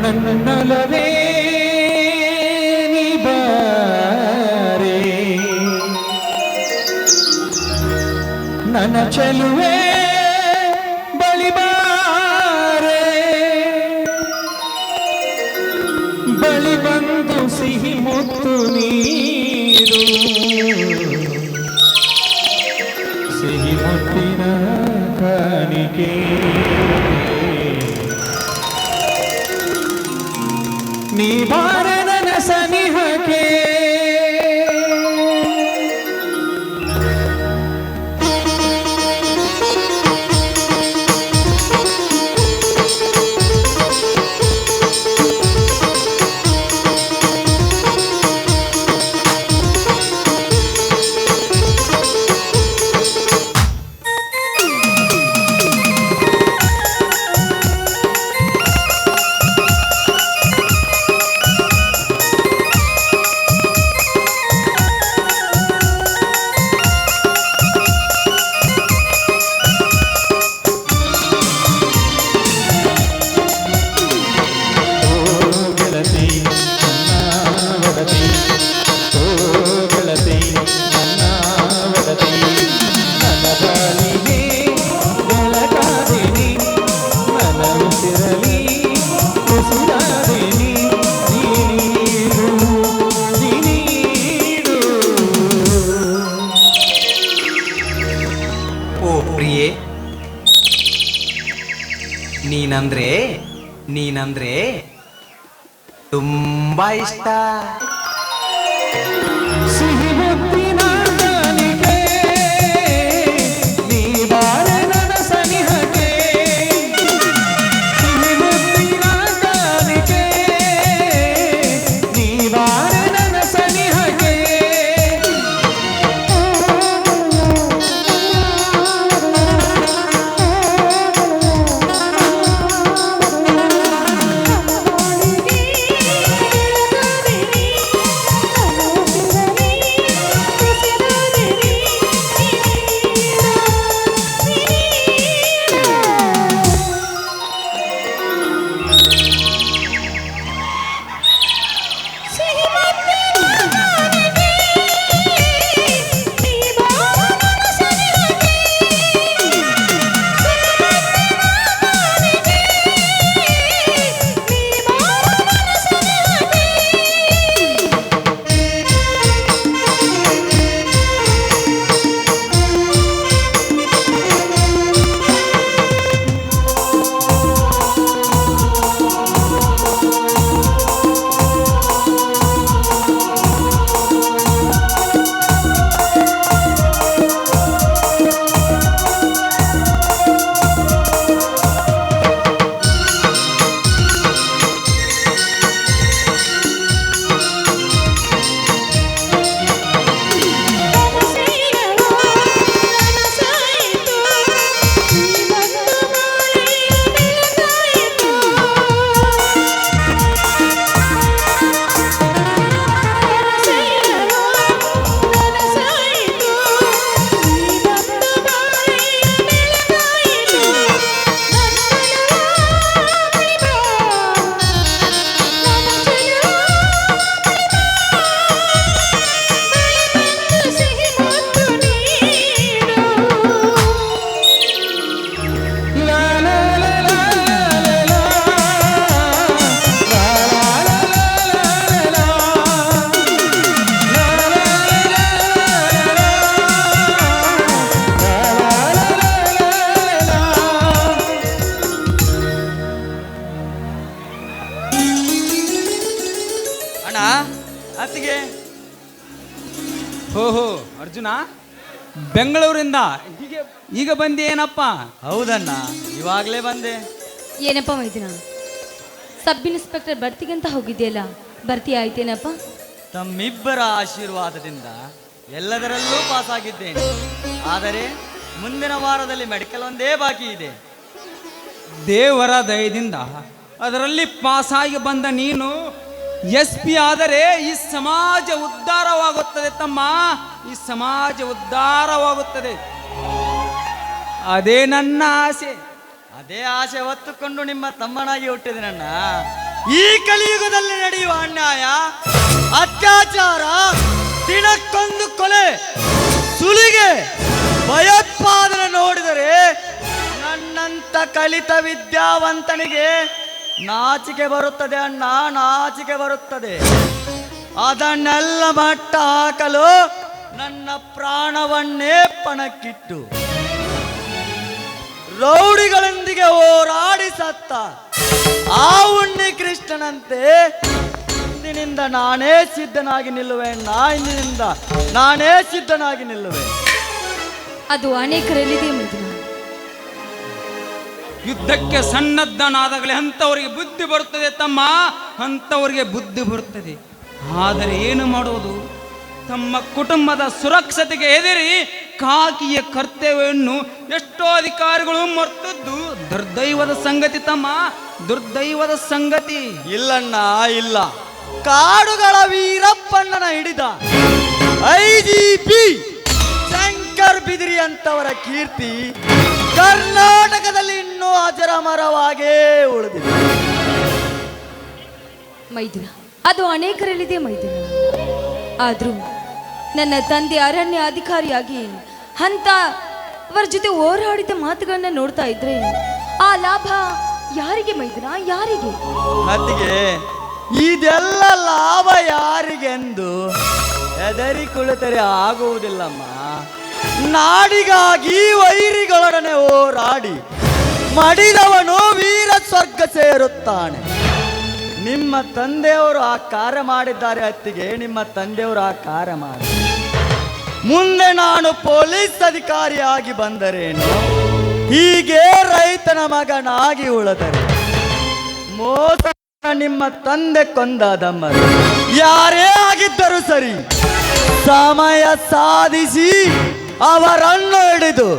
నన్నలవే బారే నన చెలువే ಬಳಿಬಾರೆ ಬಳಿ ಬಂದು ಸಿಹಿ ಮುತ್ತು ನೀ ಬೆಂಗಳೂರಿಂದ. ಈಗ ಬಂದೆ ಏನಪ್ಪ? ಹೌದಣ್ಣ ಇವಾಗಲೇ ಬಂದೆ. ಏನಪ್ಪ ಮೈದಿನ? ಸಬ್ ಇನ್ಸ್ಪೆಕ್ಟರ್ ಬರ್ತಿಗಂತ ಹೋಗಿದೆಯಲ್ಲ ಭರ್ತಿ ಆಯ್ತೇನಪ್ಪ? ತಮ್ಮಿಬ್ಬರ ಆಶೀರ್ವಾದದಿಂದ ಎಲ್ಲದರಲ್ಲೂ ಪಾಸ್ ಆಗಿದ್ದೇನೆ ಆದರೆ ಮುಂದಿನ ವಾರದಲ್ಲಿ ಮೆಡಿಕಲ್ ಒಂದೇ ಬಾಕಿ ಇದೆ. ದೇವರ ದಯದಿಂದ ಅದರಲ್ಲಿ ಪಾಸಾಗಿ ಬಂದ ನೀನು ಎಸ್ ಪಿ ಆದರೆ ಈ ಸಮಾಜ ಉದ್ಧಾರವಾಗುತ್ತದೆ ತಮ್ಮ, ಈ ಸಮಾಜ ಉದ್ಧಾರವಾಗುತ್ತದೆ. ಅದೇ ನನ್ನ ಆಸೆ. ಅದೇ ಆಸೆ ಹೊತ್ತುಕೊಂಡು ನಿಮ್ಮ ತಮ್ಮನಾಗಿ ಹುಟ್ಟಿದೆ ನನ್ನ. ಈ ಕಲಿಯುಗದಲ್ಲಿ ನಡೆಯುವ ಅನ್ಯಾಯ, ಅತ್ಯಾಚಾರ, ದಿನಕ್ಕೊಂದು ಕೊಲೆ, ಸುಲಿಗೆ, ಭಯೋತ್ಪಾದನೆ ನೋಡಿದರೆ ನನ್ನಂತ ಕಲಿತ ವಿದ್ಯಾವಂತನಿಗೆ ನಾಚಿಕೆ ಬರುತ್ತದೆ ಅಣ್ಣ, ನಾಚಿಕೆ ಬರುತ್ತದೆ. ಅದನ್ನೆಲ್ಲ ಮಟ್ಟ ಹಾಕಲು ನನ್ನ ಪ್ರಾಣವನ್ನೇ ಪಣಕ್ಕಿಟ್ಟು ರೌಡಿಗಳೊಂದಿಗೆ ಹೋರಾಡಿ ಸತ್ತ ಆ ಉಣ್ಣಿ ಕೃಷ್ಣನಂತೆ ಇಂದಿನಿಂದ ನಾನೇ ಸಿದ್ಧನಾಗಿ ನಿಲ್ಲುವೆ ಅಣ್ಣ, ಇಂದಿನಿಂದ ನಾನೇ ಸಿದ್ಧನಾಗಿ ನಿಲ್ಲುವೆ. ಅದು ಅನೇಕರಲ್ಲಿದೆ ಮೈದುನ ಯುದ್ಧಕ್ಕೆ ಸನ್ನದ್ಧನಾದಾಗಲೇ ಅಂಥವರಿಗೆ ಬುದ್ಧಿ ಬರುತ್ತದೆ ತಮ್ಮ, ಅಂಥವರಿಗೆ ಬುದ್ಧಿ ಬರುತ್ತದೆ. ಆದರೆ ಏನು ಮಾಡುವುದು? ತಮ್ಮ ಕುಟುಂಬದ ಸುರಕ್ಷತೆಗೆ ಹೆದರಿ ಕಾಕಿಯ ಕರ್ತವ್ಯವನ್ನು ಎಷ್ಟೋ ಅಧಿಕಾರಿಗಳು ಮರ್ತದ್ದು. ದುರ್ದೈವದ ಸಂಗತಿ ತಮ್ಮ, ದುರ್ದೈವದ ಸಂಗತಿ. ಇಲ್ಲಣ್ಣ, ಇಲ್ಲ. ಕಾಡುಗಳ ವೀರಪ್ಪಣ್ಣನ ಹಿಡಿದ I G P Shankar Bidari ಅಂತವರ ಕೀರ್ತಿ ಕರ್ನಾಟಕದಲ್ಲಿ ಅಜರಮರವಾಗೇ ಉಳಿದಿದೆ. ಮೈದುನ ಅದು ಅನೇಕರಲ್ಲಿದೆ ಮೈದುನ. ಆದರೂ ನನ್ನ ತಂದೆ ಅರಣ್ಯ ಅಧಿಕಾರಿಯಾಗಿ ಅಂತ ಅವರ ಜೊತೆ ಹೋರಾಡಿದ ಮಾತುಗಳನ್ನ ನೋಡ್ತಾ ಇದ್ರೆ ಆ ಲಾಭ ಯಾರಿಗೆ ಮೈದುನ ಯಾರಿಗೆ? ಅದಿಗೆ ಇದೆಲ್ಲ ಲಾಭ ಯಾರಿಗೆಂದು ಹೆದರಿ ಕುಳಿತರೆ ಆಗುವುದಿಲ್ಲಮ್ಮ. ನಾಡಿಗಾಗಿ ವೈರಿಗಳೊಡನೆ ಹೋರಾಡಿ ಮಡಿದವನು ವೀರ ಸ್ವರ್ಗ ಸೇರುತ್ತಾನೆ. ನಿಮ್ಮ ತಂದೆಯವರು ಆ ಕಾರ್ಯ ಮಾಡಿದ್ದಾರೆ ಅತ್ತಿಗೆ, ನಿಮ್ಮ ತಂದೆಯವರು ಆ ಕಾರ್ಯ ಮಾಡಿ. ಮುಂದೆ ನಾನು ಪೊಲೀಸ್ ಅಧಿಕಾರಿಯಾಗಿ ಬಂದರೇನು? ಹೀಗೆ ರೈತನ ಮಗನಾಗಿ ಉಳದರೆ. ಮೋಸ ನಿಮ್ಮ ತಂದೆ ಕೊಂದಾದಮ್ಮರು. ಯಾರೇ ಆಗಿದ್ದರೂ ಸರಿ, ಸಮಯ ಸಾಧಿಸಿ ಅವರನ್ನು ಹಿಡಿದು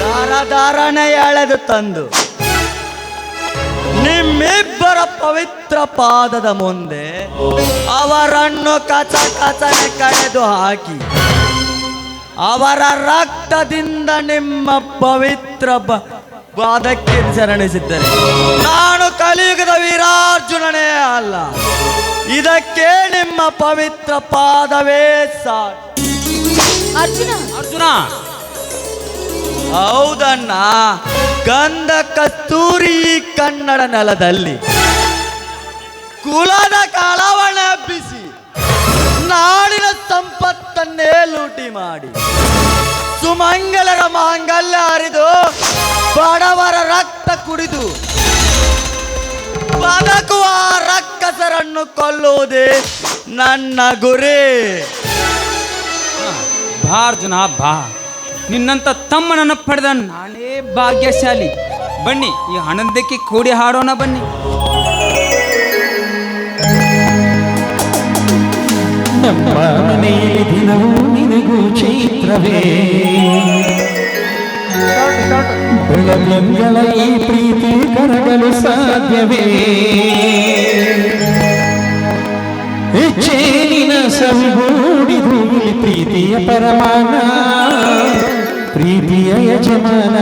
ದಾರ ದಾರನೆ ಎಳೆದು ತಂದು ನಿಮ್ಮಿಬ್ಬರ ಪವಿತ್ರ ಪಾದದ ಮುಂದೆ ಅವರನ್ನು ಕಚ ಕಚನೆ ಕಳೆದು ಹಾಕಿ ಅವರ ರಕ್ತದಿಂದ ನಿಮ್ಮ ಪವಿತ್ರ ಪಾದಕ್ಕೆ ಶರಣಿಸಿದ್ದರೆ. ನಾನು ಕಲಿಯುಗದ ವೀರಾರ್ಜುನನೇ ಅಲ್ಲ. ಇದಕ್ಕೆ ನಿಮ್ಮ ಪವಿತ್ರ ಪಾದವೇ ಸಾಕು. ಅರ್ಜುನ. ಅರ್ಜುನ. ಹೌದಣ್ಣ. ಗಂಧ ಕಸ್ತೂರಿ ಕನ್ನಡ ನೆಲದಲ್ಲಿ ಕುಲದ ಕಳವಳ ಬಿಸಿ, ನಾಡಿನ ಸಂಪತ್ತನ್ನೇ ಲೂಟಿ ಮಾಡಿ ಸುಮಂಗಲರ ಮಾಂಗಲ್ಯ ಹರಿದು ಬಡವರ ರಕ್ತ ಕುಡಿದು ಬದುಕುವ ರಕ್ಕಸರನ್ನು ಕೊಲ್ಲುವುದೇ ನನ್ನ ಗುರಿ. ಬಾ ಜನ ನಿನ್ನಂತ ತಮ್ಮನನ್ನು ಪಡೆದ ನಾನೇ ಭಾಗ್ಯಶಾಲಿ. ಬನ್ನಿ, ಈ ಆನಂದಕ್ಕೆ ಕೂಡಿ ಹಾಡೋಣ ಬನ್ನಿ. ನಮ್ಮ ಮನೆಯಲ್ಲಿ ದಿನವೂ ನಿನಗೂ ಚೈತ್ರವೇ. ಬೆಳದಿಂಗಳ ಈ ಪ್ರೀತಿ ಕರಗಲು ಸಾಧ್ಯವೇ. ಚೇನಿನ ಸವಿಗೂಡಿದು ಪ್ರೀತಿಯ ಪರಮಾನ. ಪ್ರೀತಿಯ ಯಜಮಾನ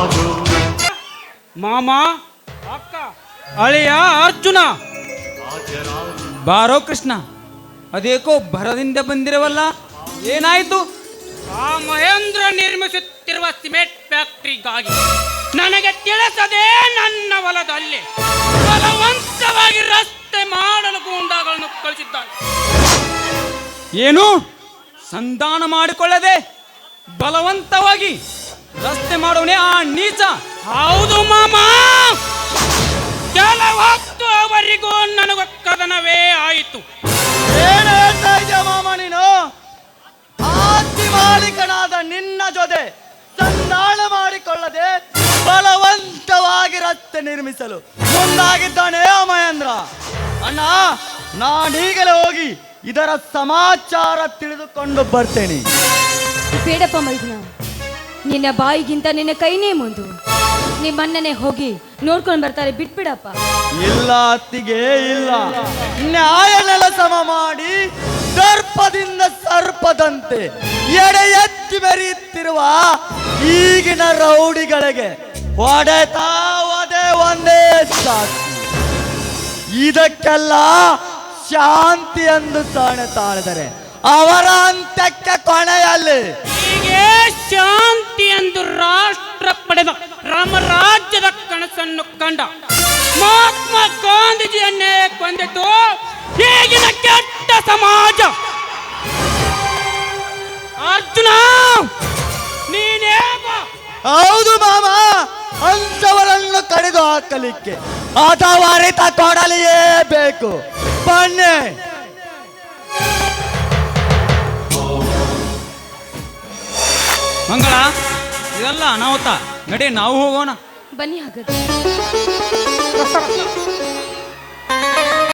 ಬಾಜು ಮಾಮ, ಅಕ್ಕ, ಅಳಿಯ, ಅರ್ಜುನ. ಬಾರೋ ಕೃಷ್ಣ, ಅದೇಕೋ ಭರದಿಂದ ಬಂದಿರವಲ್ಲ? ಏನಾಯ್ತು? ಆ ಮಹೇಂದ್ರ ನಿರ್ಮಿಸುತ್ತಿರುವ ಸಿಮೆಂಟ್ ಫ್ಯಾಕ್ಟ್ರಿಗಾಗಿ ನನಗೆ ತಿಳಿಸದೆ ನನ್ನ ಹೊಲದಲ್ಲಿ ಬಲವಂತವಾಗಿ ರಸ್ತೆ ಮಾಡಲು ಗೂಂಡಾಗಳನ್ನು ಕಳಿಸಿದ್ದಾನೆ ಏನು? ಸಂಧಾನ ಮಾಡಿಕೊಳ್ಳದೆ ಬಲವಂತವಾಗಿ ರಸ್ತೆ ಮಾಡೋನೇ ಆ ನೀಚ. ಹೌದು ಮಾಮ. ಕೆಲವತ್ತು ಹೊತ್ತು ಅವರಿಗೂ ನನಗ ಕದನವೇ ಆಯಿತು. ಏನು ಹೇಳ್ತಾ ಇದೆಯ ಮಾಮ ನೀನು? ಆಸ್ತಿ ಮಾಲೀಕನಾದ ನಿನ್ನ ಜೊತೆ ಸಂದಾಳ ಮಾಡಿಕೊಳ್ಳದೆ ಬಲವಂತವಾಗಿ ರಸ್ತೆ ನಿರ್ಮಿಸಲು ಮುಂದಾಗಿದ್ದಾನೆ ಆ ಮಹೇಂದ್ರ. ಅಣ್ಣ ನಾನೀಗಲೇ ಹೋಗಿ ಇದರ ಸಮಾಚಾರ ತಿಳಿದುಕೊಂಡು ಬರ್ತೇನೆ. ಬೇಡಪ್ಪ ಮೈದುನ. ನಿನ್ನ ಬಾಯಿಗಿಂತ ನಿನ್ನ ಕೈನೇ ಮುಂದು. ನಿಮ್ಮಣ್ಣನೇ ಹೋಗಿ ನೋಡ್ಕೊಂಡು ಬರ್ತಾರೆ, ಬಿಟ್ಬಿಡಪ್ಪ. ಇಲ್ಲ ಅತ್ತಿಗೆ ಇಲ್ಲ. ನ್ಯಾಯನೆಲ್ಲ ಸಮ ಮಾಡಿ ದರ್ಪದಿಂದ ಸರ್ಪದಂತೆ ಎಡೆ ಎತ್ತಿ ಬೆರೆಯುತ್ತಿರುವ ಈಗಿನ ರೌಡಿಗಳಿಗೆ ಒಡೆತಾವದೆ ಒದೆ ಸಾಕ್ಷಿ ಇದಕ್ಕೆಲ್ಲ ಶಾಂತಿ ಎಂದು ತಾಣೆ ತಾಳಿದರೆ ಅವರ ಅಂತ್ಯಕ್ಕೆ ಕೊನೆಯಲ್ಲಿ ಹೀಗೆ ಶಾಂತಿ ಎಂದು ರಾಷ್ಟ್ರ ಪಡೆದ ರಾಮರಾಜ್ಯದ ಕನಸನ್ನು ಕಂಡ ಮಹಾತ್ಮ ಗಾಂಧೀಜಿಯನ್ನೇ ಕೊಂದಿತು. ಈಗಿನ ಕೆಟ್ಟ ಸಮಾಜ. ಅರ್ಜುನ, ನೀನೇ ಹೌದು ಮಾಮ ಅಂಥವರನ್ನು ಕಡಿದು ಹಾಕಲಿಕ್ಕೆ. ಅಥವಾ ಅರಿತ ಕೊಡಲಿಯೇ ಬೇಕು. ಮಂಗಳ ಇದೆಲ್ಲ ಅನಾಹುತ. ನಡೆ ನಾವು ಹೋಗೋಣ. ಬನ್ನಿ ಹಾಗಾದ್ರೆ.